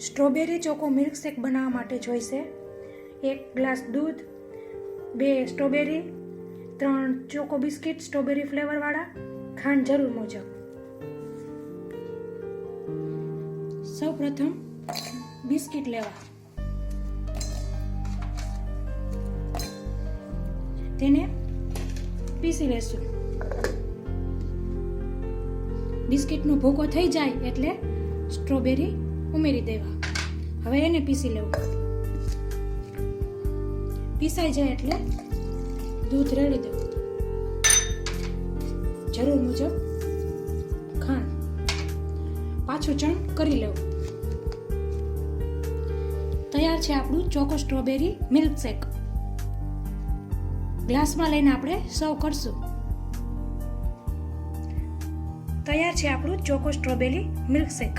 Strawberry ચોકો milkshake બનાવવા માટે જોઈશે. એક ગ્લાસ દૂધ, બે સ્ટ્રોબેરી, ત્રણ ચોકો બિસ્કિટ સ્ટ્રોબેરી ફ્લેવરવાળા. ખાંડ જરૂર મુજબ. સૌ પ્રથમ બિસ્કિટ લેવા. તેને પીસી લેશું. બિસ્કિટનો ભૂકો થઈ જાય એટલે સ્ટ્રોબેરી ઉમેરી દેવા. હવે એને પીસી લેવું. પીસાઈ જાય એટલે દૂધ રેડી દેવું. જરૂર મુજબ ખાંડ પાછું ચણ કરી લેવું. તૈયાર છે આપણું ચોકો સ્ટ્રોબેરી મિલ્કશેક ગ્લાસમાં લઈને આપણે સર્વ કરશું. તૈયાર છે આપણું ચોકો સ્ટ્રોબેરી મિલ્ક શેક.